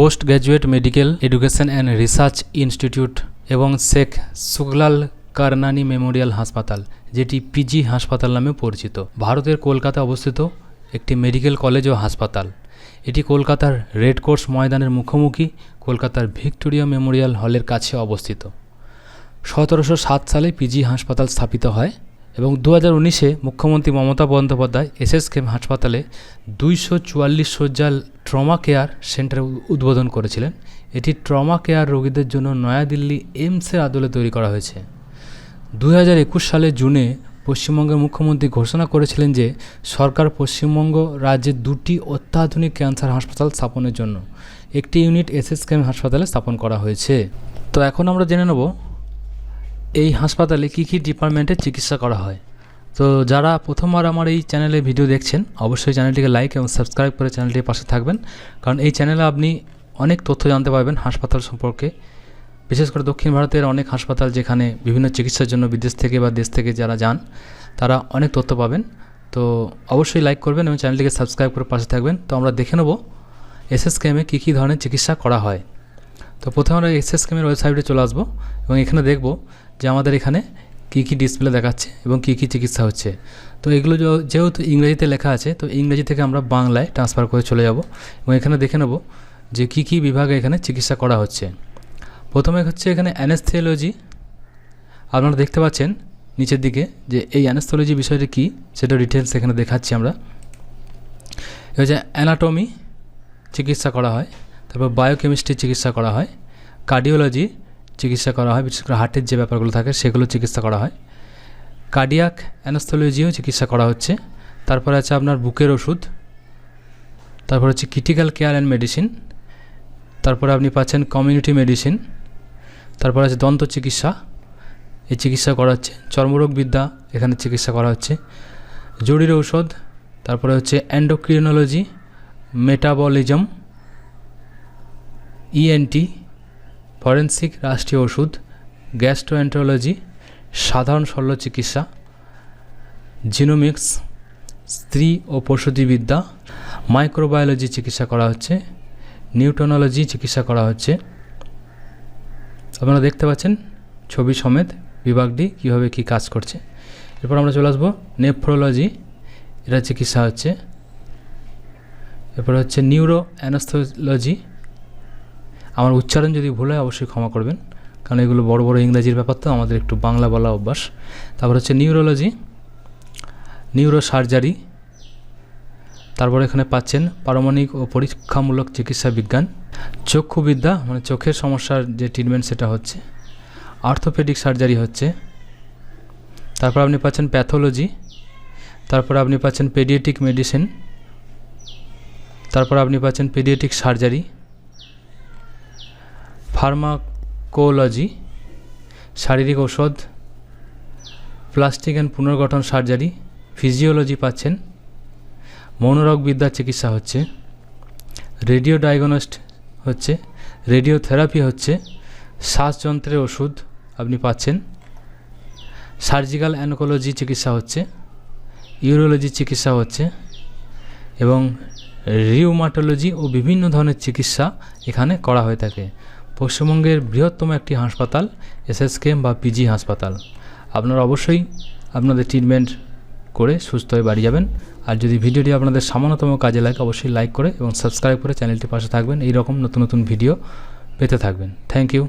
Post graduate medical education and research institute এবং Sheikh সুগলাল কারনানি Memorial হাসপাতাল, যেটি পিজি হাসপাতাল নামে পরিচিত। ভারতের কলকাতা অবস্থিত একটি মেডিকেল কলেজ ও হাসপাতাল। এটি কলকাতার রেড কোর্স ময়দানের মুখোমুখি কলকাতার ভিক্টোরিয়া মেমোরিয়াল হলের কাছে অবস্থিত। সতেরোশো সাত সালে পিজি হাসপাতাল স্থাপিত হয়। এবং দু হাজার উনিশে মুখ্যমন্ত্রী মমতা বন্দ্যোপাধ্যায় এসএসকেএম হাসপাতালে দুইশো চুয়াল্লিশ শয্যার ট্রমা কেয়ার সেন্টার উদ্বোধন করেছিলেন। এটি ট্রমা কেয়ার রোগীদের জন্য নয়াদিল্লি এইমসের আদলে তৈরি করা হয়েছে। দু হাজার একুশ সালের জুনে পশ্চিমবঙ্গের মুখ্যমন্ত্রী ঘোষণা করেছিলেন যে সরকার পশ্চিমবঙ্গ রাজ্যে দুটি অত্যাধুনিক ক্যান্সার হাসপাতাল স্থাপনের জন্য একটি ইউনিট এসএসকেএম হাসপাতালে স্থাপন করা হয়েছে। তো এখন আমরা জেনে নেব এই হাসপাতালে কী কী ডিপার্টমেন্টের চিকিৎসা করা হয়? তো যারা প্রথমবার আমার এই চ্যানেলে ভিডিও দেখছেন, অবশ্যই চ্যানেলটিকে লাইক এবং সাবস্ক্রাইব করে চ্যানেলটির পাশে থাকবেন। কারণ এই চ্যানেলে আপনি অনেক তথ্য জানতে পারবেন হাসপাতাল সম্পর্কে। বিশেষ করে দক্ষিণ ভারতের অনেক হাসপাতাল যেখানে বিভিন্ন চিকিৎসার জন্য বিদেশ থেকে বা দেশ থেকে যারা যান, তারা অনেক তথ্য পাবেন। তো অবশ্যই লাইক করবেন এবং চ্যানেলটিকে সাবস্ক্রাইব করে পাশে থাকবেন। তো আমরা দেখে নেব এসএসকেএমে কী কী ধরনের চিকিৎসা করা হয়। তো প্রথমে আমরা এসএসকেএমের ওয়েবসাইটে চলে আসব এবং এখানে দেখব যে আমাদের এখানে কী কী ডিসপ্লে দেখাচ্ছে এবং কী কী চিকিৎসা হচ্ছে। তো এগুলো যেহেতু ইংরেজিতে লেখা আছে, তো ইংরেজি থেকে আমরা বাংলায় ট্রান্সফার করে চলে যাব এবং এখানে দেখে নেব যে কী কী বিভাগে এখানে চিকিৎসা করা হচ্ছে। প্রথমে হচ্ছে এখানে অ্যানেস্থিওলজি আপনারা দেখতে পাচ্ছেন নিচের দিকে যে এই অ্যানেস্থোলজি বিষয়টা কী, সেটা ডিটেলস এখানে দেখাচ্ছি আমরা। হচ্ছে অ্যানাটমি চিকিৎসা করা হয়। তারপর বায়োকেমিস্ট্রি চিকিৎসা করা হয় কার্ডিওলজি চিকিৎসা করা হয়, বিশেষ করে হার্টের যে ব্যাপারগুলো থাকে সেগুলো চিকিৎসা করা হয়। কার্ডিয়াক অ্যানাস্থোলজিও চিকিৎসা করা হচ্ছে। তারপরে আছে আপনার বুকের ওষুধ, তারপর হচ্ছে ক্রিটিক্যাল কেয়ার অ্যান্ড মেডিসিন তারপরে আপনি পাচ্ছেন কমিউনিটি মেডিসিন তারপর আছে দন্ত চিকিৎসা, এই চিকিৎসা করা হচ্ছে। চর্মরোগবিদ্যা এখানে চিকিৎসা করা হচ্ছে। জরুরি ঔষধ, তারপরে হচ্ছে অ্যান্ডোক্রিনোলজি মেটাবলিজম ইএনটি ফরেন্সিক রাষ্ট্রীয় ওষুধ গ্যাস্ট্রোএন্টারোলজি সাধারণ শল্য চিকিৎসা জিনোমিক্স স্ত্রী ও প্রসূতিবিদ্যা মাইক্রোবায়োলজি চিকিৎসা করা হচ্ছে নিউট্রোনোলজি চিকিৎসা করা হচ্ছে। আপনারা দেখতে পাচ্ছেন ছবি সমেত বিভাগটি কীভাবে কী কাজ করছে। এরপর আমরা চলে আসব নেফ্রোলজি এটা চিকিৎসা হচ্ছে। এরপর হচ্ছে নিউরো অ্যানাস্থোলজি আমার উচ্চারণ যদি ভুল হয়, অবশ্যই ক্ষমা করবেন। কারণ এগুলো বড় বড় ইংরাজির ব্যাপার তো, আমাদের একটু বাংলা বলা অভ্যাস। তারপর হচ্ছে নিউরোলজি নিউরো সার্জারি তারপর এখানে পাচ্ছেন পারমাণবিক ও পরীক্ষামূলক চিকিৎসা বিজ্ঞান। চক্ষুবিদ্যা মানে চোখের সমস্যার যে ট্রিটমেন্ট সেটা হচ্ছে। আর্থোপেডিক সার্জারি হচ্ছে। তারপর আপনি পাচ্ছেন প্যাথোলজি তারপর আপনি পাচ্ছেন পেডিয়েটিক মেডিসিন তারপর আপনি পাচ্ছেন পেডিয়েটিক সার্জারি ফার্মাকোলজি, শারীরিক ঔষধ, প্লাস্টিক অ্যান্ড পুনর্গঠন সার্জারি, ফিজিওলজি পাচ্ছেন। মনোরোগ বিদ্যার চিকিৎসা হচ্ছে। রেডিও ডায়াগনস্ট হচ্ছে। রেডিও থেরাপি হচ্ছে। শ্বাসযন্ত্রের ওষুধ আপনি পাচ্ছেন। সার্জিক্যাল অ্যানকোলজি চিকিৎসা হচ্ছে। ইউরোলজি চিকিৎসা হচ্ছে। এবং রিউমাটোলজি ও বিভিন্ন ধরনের চিকিৎসা এখানে করা হয়ে থাকে। পশ্চিমবঙ্গের বৃহত্তম একটি হাসপাতাল এসএসকেএম বা পিজি হাসপাতাল। আপনারা অবশ্যই আপনাদের ট্রিটমেন্ট করে সুস্থ হয়ে বাড়ি যাবেন। আর যদি ভিডিওটি আপনাদের সামান্যতম কাজে লাগে, অবশ্যই লাইক করে এবং সাবস্ক্রাইব করে চ্যানেলটি পাশে থাকবেন। এই রকম নতুন নতুন ভিডিও পেতে থাকবেন। Thank you